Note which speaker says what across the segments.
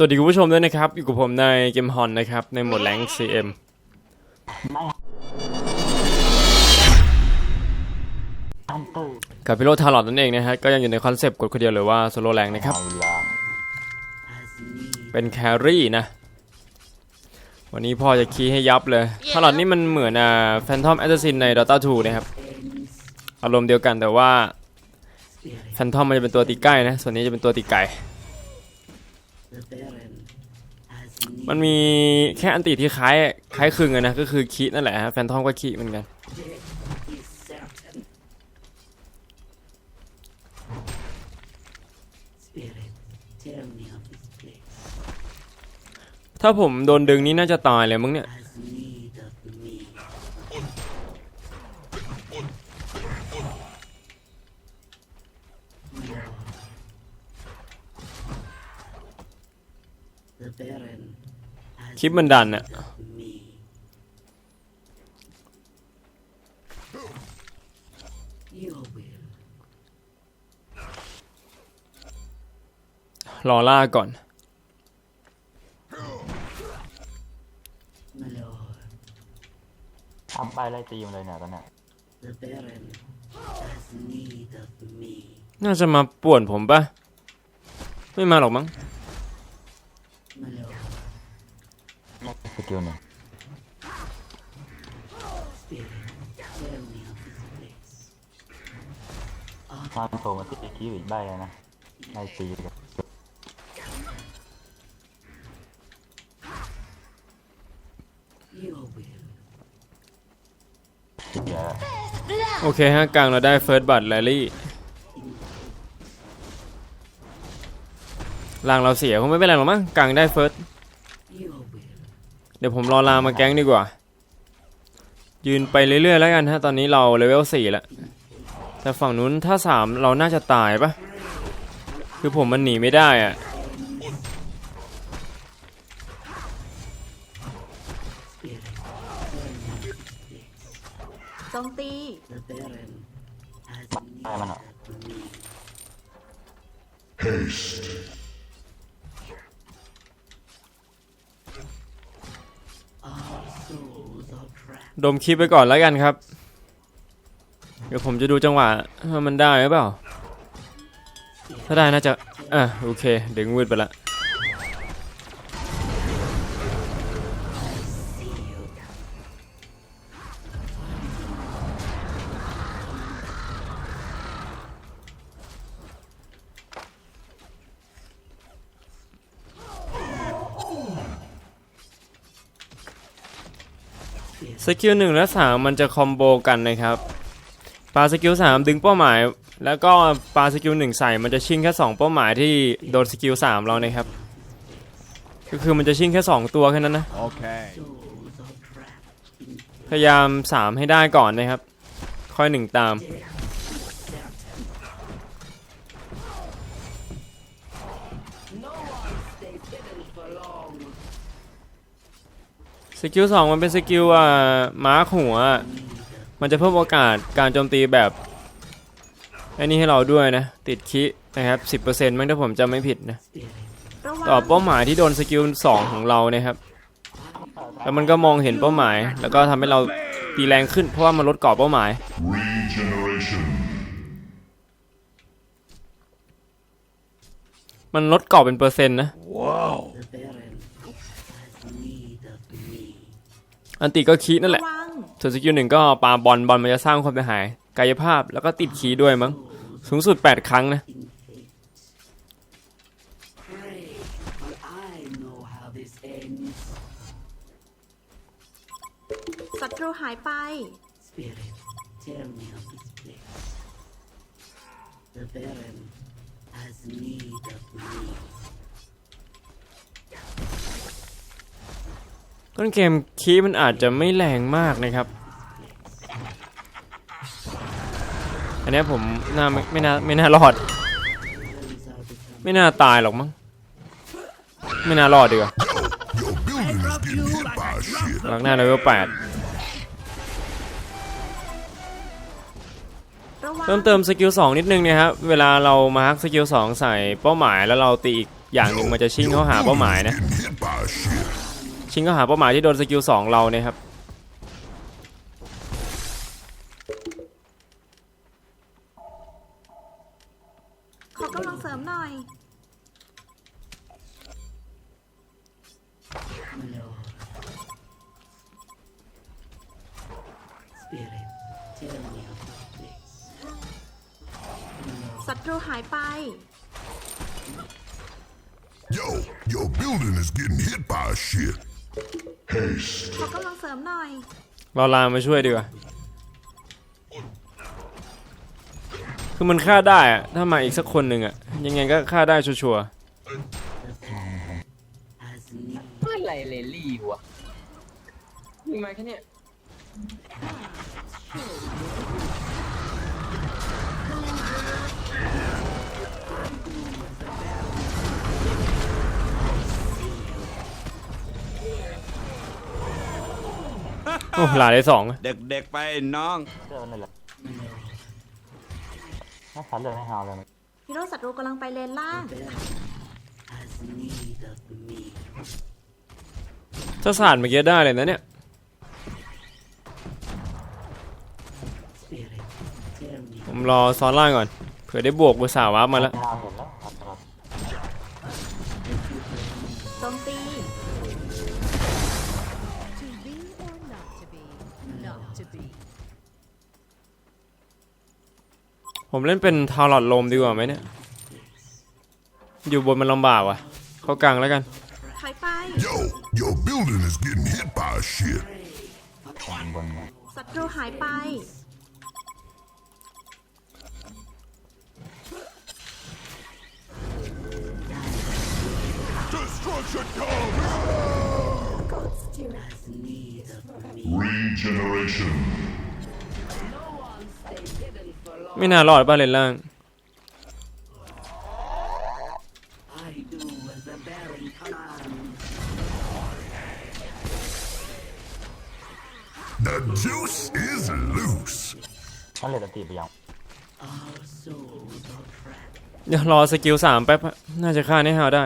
Speaker 1: สวัสดีคุณผู้ชมด้วยนะครับ อยู่กับผมในเกมฮอนนะครับ ในโหมดแรง CM
Speaker 2: ฮันเตอร์
Speaker 1: กับพิโรทารอดนั่นเองนะฮะ ก็ยังอยู่ในคอนเซปต์กดคนเดียวหรือว่าโซโล่แรงนะครับ
Speaker 2: เอาละ
Speaker 1: เป็นแครี่นะ วันนี้พ่อจะคีย์ให้ยับเลยทารอดนี่มันเหมือนอ่าแฟนทอมแอสซินใน Dota 2 นะครับ อารมณ์เดียวกันแต่ว่าแฟนทอมมันจะเป็นตัวตีใกล้นะ ส่วนนี้จะเป็นตัวตีไกล มันมีแค่อันติที่คล้ายคล้ายคลึงอะนะก็คือคีนั่นแหละฮะแฟนทอมก็คีเหมือนกันถ้าผมโดนดึงนี่น่าจะตายเลยมั้งเนี่ย คลิปมันดันอะรอล่าก่อน
Speaker 2: ทำไปไล่ตีมันเลยเนี่ยตอนเนี้ย
Speaker 1: น่าจะมาป่วนผมปะไม่มาหรอกมั้ง
Speaker 2: สกิลหนึ่งมาโผล่มาตีคิวอีกใบเลยนะไล่ตีเลยเดี๋ยว
Speaker 1: โอเคฮะกลางเราได้เฟิร์สบัตแรลลี่ล่างเราเสียคงไม่เป็นไรหรอกมั้งกลางได้เฟิร์ส เดี๋ยวผมรอลามาแก๊งดีกว่า ยืนไปเรื่อยๆแล้วกันฮะ ตอนนี้เราเลเวล4แล้ว แต่ฝั่งนู้นถ้า3เราน่าจะตายปะคือผมมันหนีไม่ได้อะ
Speaker 3: จมตี
Speaker 2: ได้มันอะ
Speaker 1: ดมคลิปไปก่อนแล้วกันครับ เดี๋ยวผมจะดูจังหวะว่ามันได้หรือเปล่า ถ้าได้น่าจะ อะโอเค เดี๋ยวงืดไปละ กิลหนึ่งและสามมันจะคอมโบกันนะครับปาสกิลสามดึงเป้าหมาย แล้วก็ปาสกิลหนึ่งใส่มันจะชิ่งแค่สองเป้าหมายที่โดนสกิลสามเรานะครับก็คือมันจะชิ่งแค่สองตัวแค่นั้นนะ
Speaker 4: Okay.
Speaker 1: พยายามสามให้ได้ก่อนนะครับ ค่อยหนึ่งตาม สกิลสองมันเป็นสกิลอ่าม้าหัว มันจะเพิ่มโอกาสการโจมตีแบบไอ้นี่ให้เราด้วยนะ ติดคินะครับ10%มั้งถ้าผมจำไม่ผิดนะ
Speaker 3: ระวัง
Speaker 1: ต่อเป้าหมายที่โดนสกิลสองของเรานะครับ แล้วมันก็มองเห็นเป้าหมาย แล้วก็ทำให้เราตีแรงขึ้นเพราะว่ามันลดกรอบเป้าหมาย
Speaker 5: Regeneration.
Speaker 1: มันลดกรอบเป็นเปอร์เซ็นต์นะ
Speaker 4: Whoa.
Speaker 1: อันติก็คีนั่นแห
Speaker 3: ระ
Speaker 1: ละ
Speaker 3: วัง
Speaker 1: ส่วนสกิลหนึ่งก็ปาบอลบอลมันจะสร้างความเสียหาย กายภาพแล้วก็ติดคีด้วยมั้ง สูงสุด 8 ครั้งนะ
Speaker 3: ศัตรูหายไป
Speaker 6: Spirit, tell me of this place. The Baron has need of me.
Speaker 1: ต้นเกมคีมันอาจจะไม่แรงมากนะครับ อันเนี้ยผมน่าไม่ไม่น่าไม่น่ารอด ไม่น่าตายหรอกมั้ง ไม่น่ารอดดีกว่าหลังหน้าเลเวลแปด
Speaker 3: ระวัง
Speaker 1: เพิ่มเติมสกิล2นิดนึงนะครับ เวลาเรามาร์คสกิล2ใส่เป้าหมายแล้วเราตีอีกอย่างหนึ่งมันจะชิงเข้าหาเป้าหมายนะ ชิงเข้าหาเป้าหมายที่โดนสกิลสองเราเนี่ยครับ
Speaker 3: ขอกำลังเสริมหน่อย
Speaker 6: My lord. Spirit, tell me of this place. My lord.
Speaker 3: ศัตรูหายไป
Speaker 4: Yo, your building is getting hit by a ship. Haste.
Speaker 3: ขอกำลังเสริมหน่อย
Speaker 1: รอลามาช่วยดีกว่า คือมันฆ่าได้อะถ้ามาอีกสักคนหนึ่งอะยังไงก็ฆ่าได้ชัวร์
Speaker 6: As need
Speaker 5: เมื่อไรเลลี่วะมีมาแค่เนี้ย
Speaker 1: โอ้หลาได้สอง
Speaker 7: เด็กๆไปน้อง
Speaker 2: เลือกนั่นแหละน่าทันเลือกให้ฮาวเลย
Speaker 3: ฮีโร่ศัตรูกำลังไปเลนล่าง
Speaker 6: has need of me.
Speaker 1: ถ้าสาดเมื่อกี้ได้เลยนะเนี่ย
Speaker 6: Spirit, tell me
Speaker 1: ผมรอซ้อนล่างก่อนเผื่อได้บวกเบอร์สาวาร์ปมาแล้ว
Speaker 2: ให้ฮาวเห็
Speaker 1: ผมเล่นเป็นทารอดลมดีกว่าไหมเนี่ย อยู่บนมันลำบากว่ะ เข้ากลางแล้วกัน
Speaker 3: ถอยไป
Speaker 4: Yo, your building is getting hit by a ship.
Speaker 2: บนไง
Speaker 3: ศัตรูหายไป
Speaker 4: Destruction comes!
Speaker 6: has need of me.
Speaker 4: Regeneration.
Speaker 1: ไม่น่ารอดบ้านเลนล่าง
Speaker 6: I do as the Baron commands.
Speaker 4: The juice is loose.
Speaker 2: นั่นเลยตันตีไปยัง
Speaker 6: Our souls are trapped.
Speaker 1: เดี๋ยวรอสกิลสามแป๊บอะน่าจะฆ่าในฮาวได้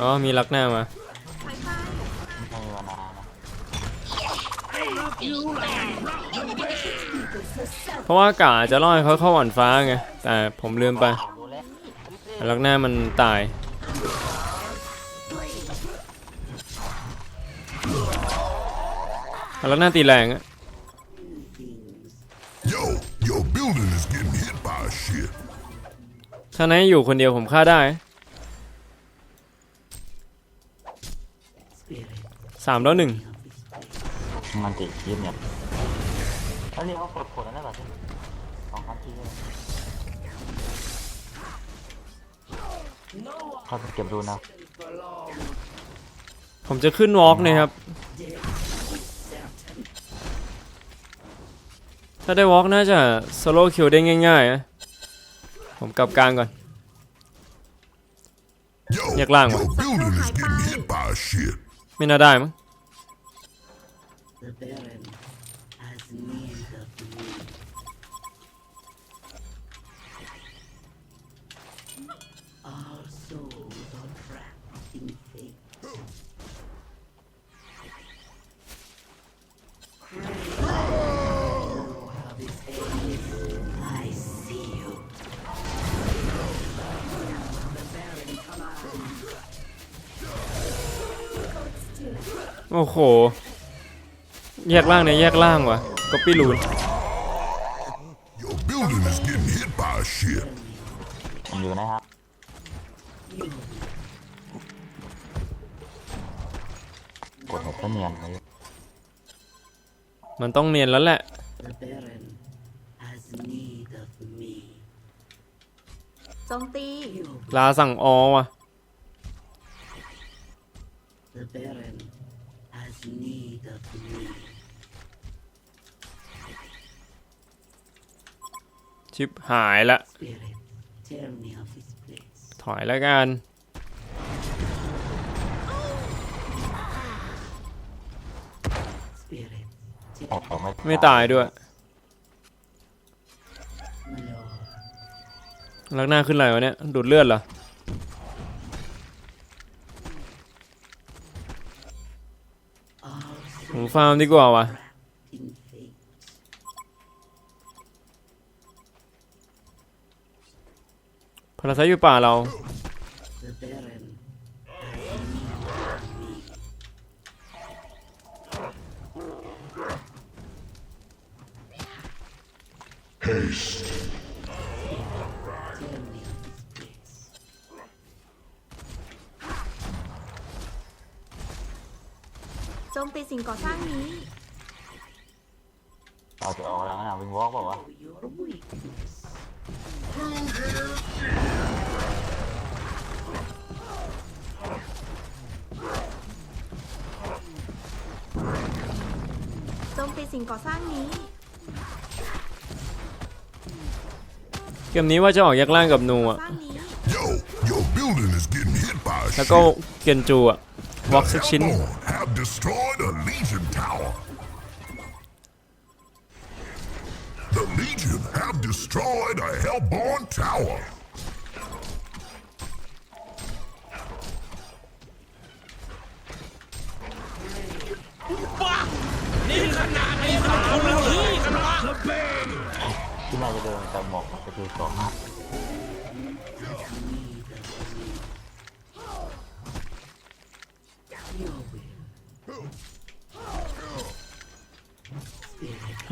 Speaker 1: อ๋อ มีลักหน้ามา
Speaker 3: ถอยไป
Speaker 2: ไม่มีมานานะ
Speaker 1: เพราะว่ากาจะล่อให้เขาเข้าหวันฟ้าไง แต่ผมลืมไป
Speaker 2: ดูแล
Speaker 1: ลักหน้ามันตายลักหน้าตีแรงอะ
Speaker 4: Yo, your building is getting hit by a ship.
Speaker 1: ถ้าไหนอยู่คนเดียวผมฆ่าได้
Speaker 6: Spirit,
Speaker 1: สามแล้วหนึ่ง
Speaker 6: of this place.
Speaker 2: มันติคีบเนี่ยแล้วนี่เขากดผลแล้วได้ป่ะที่สองพันทีเลยเขาเก็บดูนะ
Speaker 1: ผมจะขึ้นวอล์กนะครับ ถ้าได้วอล์กน่าจะโซโล่คิวได้ง่ายๆนะผมกลับกลางก่อน
Speaker 4: Yo,
Speaker 1: Nhạc làng
Speaker 4: your
Speaker 1: mà.
Speaker 4: building is getting hit by a ship.
Speaker 1: ไม่น่าได้มั้ง
Speaker 6: The Baron has need of me. Our souls are trapped in fate. Know
Speaker 1: แยกล่างเนี่ยแยกล่างว่ะก็ปี้ลูน
Speaker 4: Your building is getting hit by a ship.
Speaker 2: มันอยู่นะครับ กดเห็ดก็เนียนเลย
Speaker 1: มันต้องเนียนแล้วแหละ
Speaker 6: The Baron has need of me.
Speaker 3: โจมตี
Speaker 1: ลาสั่งอว่ะ
Speaker 6: The Baron has need of me.
Speaker 1: ชิปหายละ ถอยแล้วกัน
Speaker 6: Spirit,
Speaker 2: ออกไม่
Speaker 1: ไม่ตายด้วย ลักหน้าขึ้นอะไรวะเนี่ย ดูดเลือดเหรอ ผมฟาร์มดีกว่าวะ
Speaker 6: in fate.
Speaker 1: พาราไซต์อยู่ป่าเรา
Speaker 6: The Baron
Speaker 3: โจมตีสิ่งก่อสร้างนี้
Speaker 2: เอาจะออกแล้วนะวิงวอล์กบอกว่าวะ
Speaker 3: จมตีสิ่งก่อสร้างนี้
Speaker 1: เกมนี้ว่าจะออกยักษ์ล่างกับนู
Speaker 3: ก่อ
Speaker 1: อะ
Speaker 3: สร้างนี้
Speaker 4: Yo, your building is getting hit by a
Speaker 1: แล้วก็
Speaker 4: ship.
Speaker 1: เกนจูอะวอกสักชิ้น
Speaker 4: Hellborn have destroyed a Legion tower. The Legion have destroyed a Hellborn tower.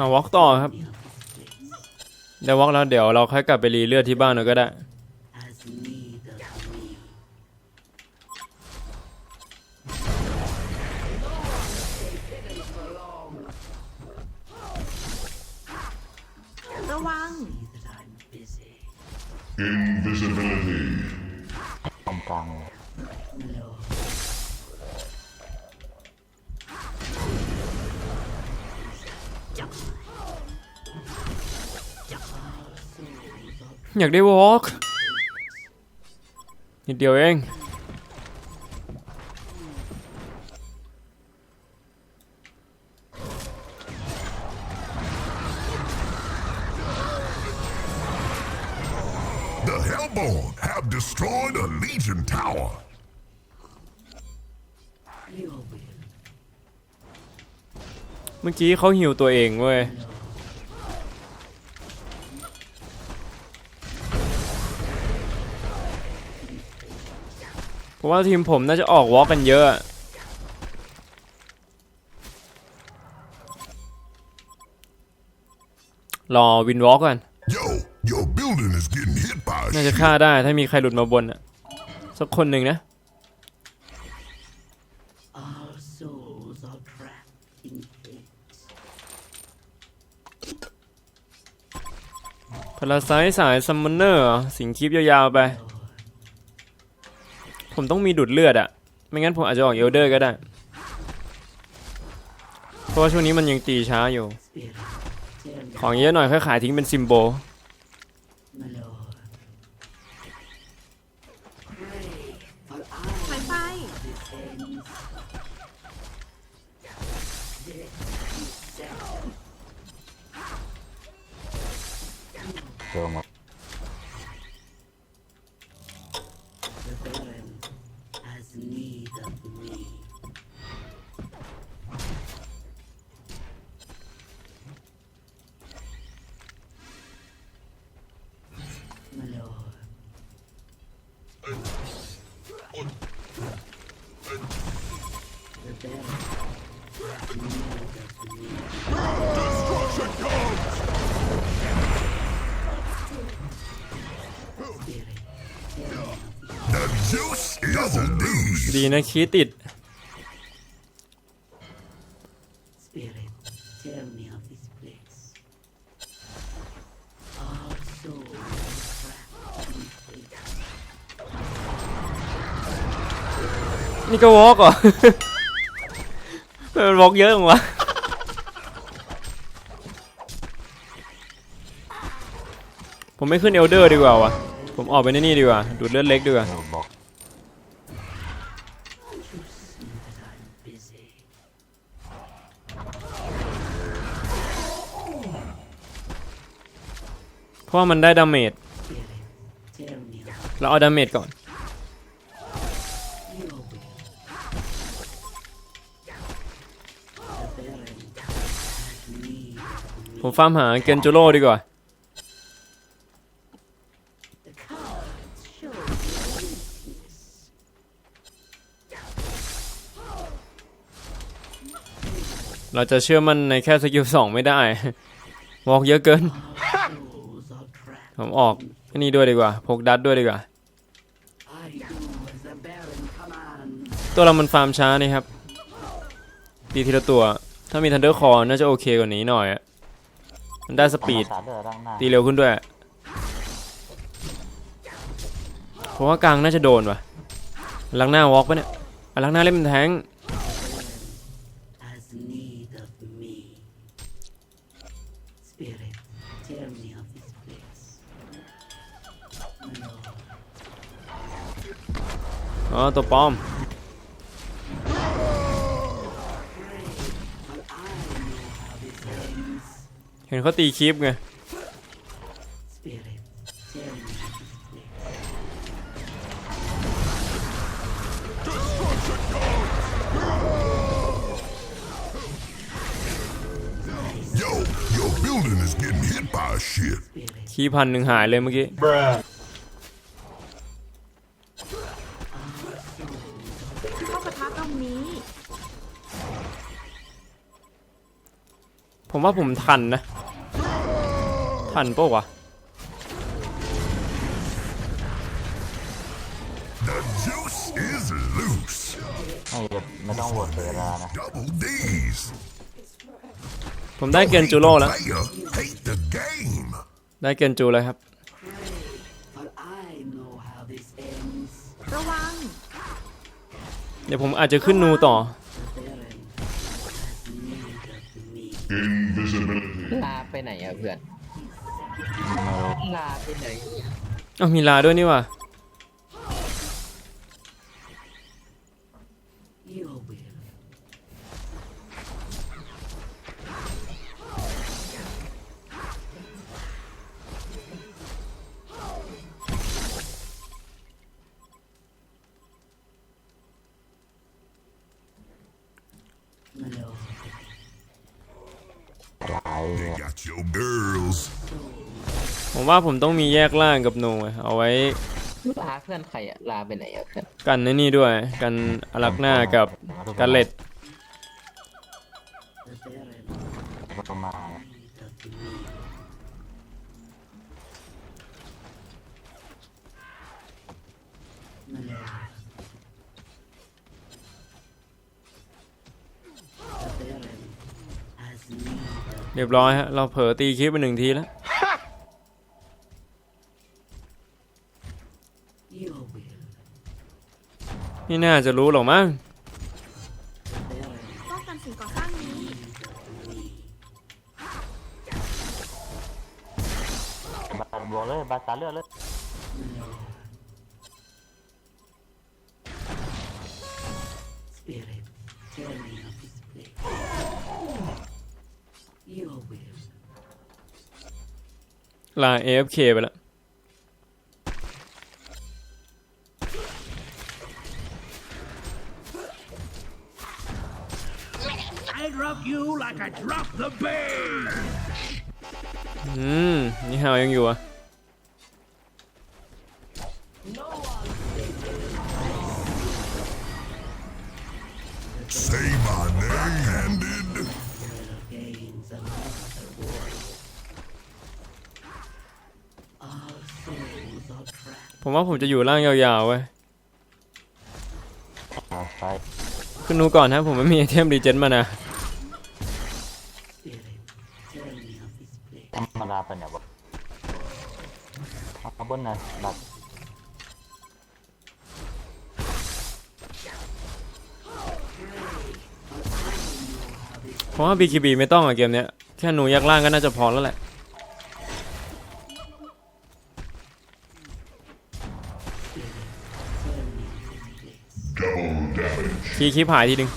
Speaker 2: หา
Speaker 1: วอล์กต่อครับ เดี๋ยววอล์กแล้วเดี๋ยวเราค่อยกลับไปรีเลือดที่บ้านเราก็ได้ อยากได้วอล์กนิดเดียวเอง
Speaker 4: The Hellborn have destroyed a Legion tower.
Speaker 6: Your will.
Speaker 1: เมื่อกี้เขาหิวตัวเองเว้ย เพราะว่าทีมผมน่าจะออกวอล์กกันเยอะ รอวินวอล์กกัน
Speaker 4: Yo, your building is getting hit by a
Speaker 1: น่าจะ
Speaker 4: ship.
Speaker 1: ฆ่าได้ถ้ามีใครหลุดมาบนอะสักคนหนึ่งนะ
Speaker 6: Our souls are trapped in fate.
Speaker 1: พาราไซต์สายซัมมอนเนอร์สิงคลิปยาวๆไป ผมต้องมีดูดเลือดอะไม่งั้นผมอาจจะออกเอลเดอร์ก็ได้ เพราะว่าช่วงนี้มันยังตีช้าอยู่ ของเยอะหน่อยค่อยขายทิ้งเป็นซิมโบ
Speaker 2: ดี
Speaker 1: นะคีย์ติด
Speaker 6: Spirit, tell me of this place. Our souls are trapped in fate.
Speaker 1: นี่ก็วอล์กเหรอ มันวอล์กเยอะจังวะ ผมไม่ขึ้นเอลเดอร์ดีกว่าวะผมออกไปในนี่ดีกว่า ดูดเลือดเล็กดีกว่า
Speaker 2: เออบอก
Speaker 6: You see that I'm busy.
Speaker 1: เพราะมันได้ดาเมจเราเอาดาเมจก่อน ผมฟาร์มหาเกนจูโร่ดีกว่า เราจะเชื่อมันในแค่สกิลสองไม่ได้ วอกเยอะเกิน ผมออกอันนี้ด้วยดีกว่า พกดัดด้วยดีกว่า
Speaker 6: I do as the Baron commands.
Speaker 1: ตัวเรามันฟาร์มช้านี่ครับตีทีละตัว ถ้ามีทันเดอร์คอน่าจะโอเคกว่านี้หน่อยอะมันได้สปีด
Speaker 2: ภาษาเดือดร่างหน้า
Speaker 1: ตีเร็วขึ้นด้วยผมว่ากลางน่าจะโดนว่ะลังหน้าวอล์กปะเนี่ยอะลังหน้าเล่นเป็นแทง อ๋อตัวปลอม
Speaker 6: but I know how this ends.
Speaker 1: เห็นเขาตีคลิปไง
Speaker 6: Spirit, tell me of this place.
Speaker 4: Yo, your building is getting hit by a ship.
Speaker 6: Spirit,
Speaker 1: คีย์พันหนึ่งหายเลยเมื่อกี้ ผมว่าผมทันนะ ทันปะวะ
Speaker 4: The juice is loose.
Speaker 2: ไม่ไม่ต้องโหวตเสือแล้วนะ
Speaker 4: Double D's.
Speaker 1: ผมได้เกนจูโร่แล้ว
Speaker 4: Player hate the game.
Speaker 1: ได้เกนจูแล้วครับ
Speaker 6: but I know how this ends.
Speaker 3: ระวัง
Speaker 1: เดี๋ยวผมอาจจะขึ้นนูต่อ
Speaker 6: has need of me.
Speaker 5: ลาไปไหนอะเพื่อน ลาไปไหน
Speaker 1: เอามีลาด้วยนี่ว่ะ ว่าผมต้องมีแยกล่างกับนูอะเอาไว้
Speaker 5: ลาเพื่อนใครอะลาไปไหนอะเพื่อน
Speaker 1: กันในนี่ด้วย กันอลักหน้ากับกันเล็ด
Speaker 6: The Baron
Speaker 2: ประมาณ
Speaker 6: need of me. มาโล The Baron has need of
Speaker 1: เรียบร้อยฮะ เราเผลอตีคลิปไปหนึ่งทีแล้ว
Speaker 6: your will.
Speaker 1: นี่น่าจะรู้หรอกมั้ง
Speaker 6: The Baron
Speaker 3: ป้องกันสิ่งก่อสร้างนี้
Speaker 2: บาดบวกเลยบาดสาเลือดเลย
Speaker 6: Spirit, tell me of this place. Your will.
Speaker 1: ลา AFK ไปแล้ว
Speaker 7: like I drop the bear.
Speaker 1: อืม นี่ฮาวยังอยู่อะ
Speaker 4: Say my name. Handed.
Speaker 6: Gains another war. Our souls are trapped.
Speaker 1: ผมว่าผมจะอยู่ล่างยาวๆเว้ย
Speaker 2: เอาไป
Speaker 1: ขึ้นนูก่อนนะผมไม่มีไอเทมรีเจนมานะ
Speaker 2: เนี่ยบอกเอาบนหน่อยบัด
Speaker 1: เพราะว่า BKB ไม่ต้องอะเกมเนี้ย แค่หนูยักล่างก็น่าจะพอแล้วแหละคีคลิปหายทีหนึง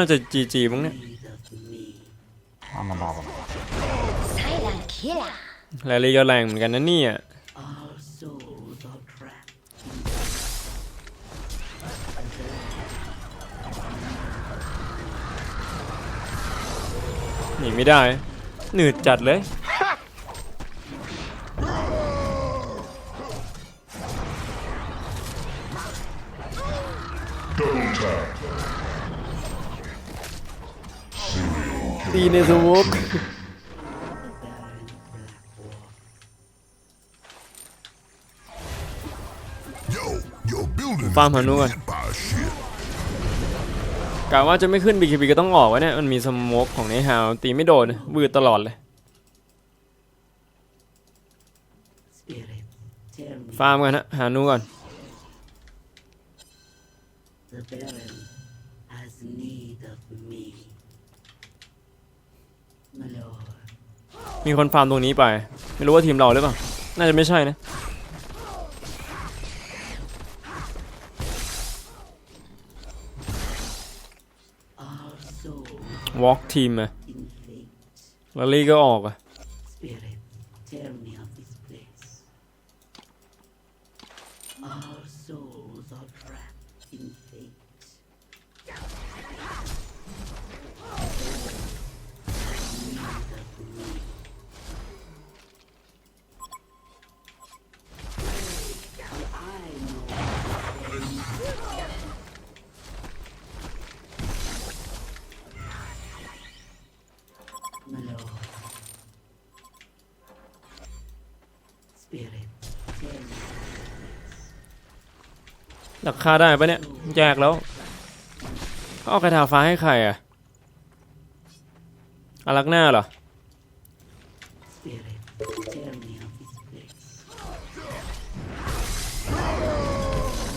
Speaker 1: น่าจะจีจีมั้งเนี่ย
Speaker 6: Need of me.
Speaker 2: เอามันดาวผม
Speaker 1: แรลลี่ก็แรงเหมือนกันนะเนี่ย
Speaker 6: Our souls are trapped.
Speaker 1: หนีไม่ได้ หนืดจัดเลยีในสมุก
Speaker 4: ฟาร์
Speaker 1: มหานุ
Speaker 4: ก่อน
Speaker 1: กะว่าจะไม่ขึ้นบีคีบก็ต้องออกวะเนี่ย มันมีสมกของเนฮาวตีไม่โดนวืดตลอดเลย ฟาร์มกันนะหานูก่อน
Speaker 6: My lord,
Speaker 1: มีคนฟาร์มตรงนี้ไป ไม่รู้ว่าทีมเราหรือเปล่า น่าจะไม่ใช่นะ
Speaker 6: our souls
Speaker 1: วอล์กทีมอะ
Speaker 6: in fate.
Speaker 1: แรลลี่ก็ออกอะ
Speaker 6: Spirit, tell me.
Speaker 1: ดักฆ่าได้ปะเนี่ยแยกแล้วเขาเอากระถาฟ้าให้ใครอะอารักหน้าเหรอ
Speaker 6: Spirit, tell me of this place.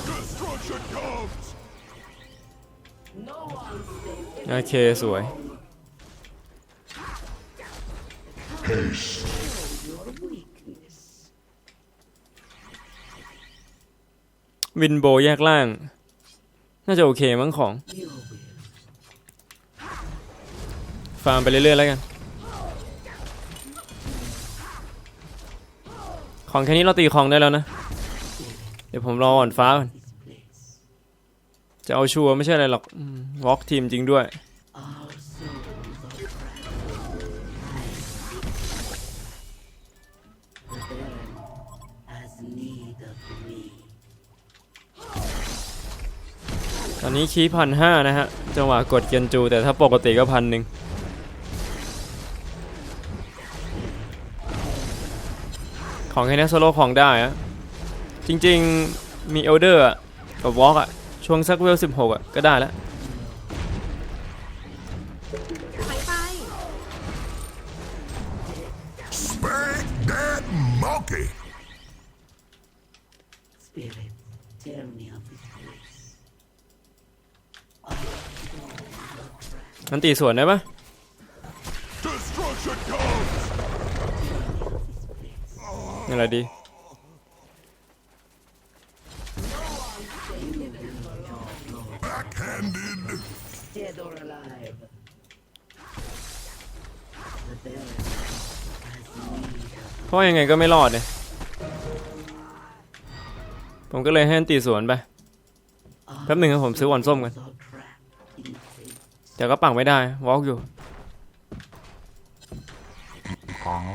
Speaker 4: Destruction comes.
Speaker 1: โอเค สวย
Speaker 4: Haste.
Speaker 6: Your weakness.
Speaker 1: วินโบแยกล่าง น่าจะโอเคมั้งของ ฟาร์มไปเรื่อยๆแล้วกัน ของแค่นี้เราตีของได้แล้วนะ เดี๋ยวผมรออ่อนฟ้าก่อน จะเอาชัวร์ไม่ใช่อะไรหรอกวอล์กทีมจริงด้วย นนี้คีพันห้านะฮะ จังหวะกดเกียนจู แต่ถ้าปกติก็พันหนึ่งของแค่นี้โซโล่ของได้อะจริงๆมีเอลเดอร์กับวอล์กอะช่วงสักเวลสิบหกอะก็ได้แล้ว
Speaker 3: ไปไป
Speaker 6: me of this place.
Speaker 1: มันตีสวนได้ปะ
Speaker 4: นี่
Speaker 1: อะไรดีเพราะยังไงก็ไม่รอดเนี่ยผมก็เลยให้นตีสวนไป แป๊บหนึ่งครับผมซื้อวอนส้มกัน แต่ก็ปังไม่ได้วอล์กอยู่
Speaker 2: กลางเล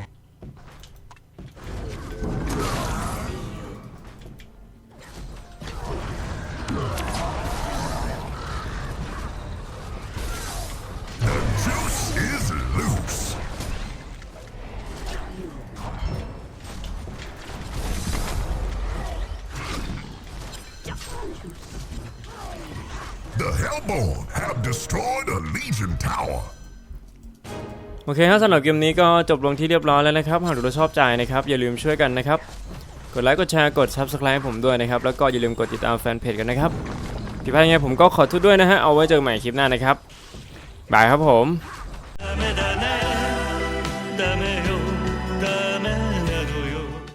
Speaker 4: destroyed a Legion Tower.
Speaker 1: โอเคครับสำหรับเกมนี้ก็จบลงที่เรียบร้อยแล้วนะครับ หากดูแลชอบใจนะครับ อย่าลืมช่วยกันนะครับ กดไลค์กดแชร์กด Subscribe ให้ผมด้วยนะครับ แล้วก็อย่าลืมกดติดตามแฟนเพจกันนะครับผิดพลาดยังไงผมก็ขอโทษด้วยนะฮะ เอาไว้เจอใหม่คลิปหน้านะครับ บายครับผม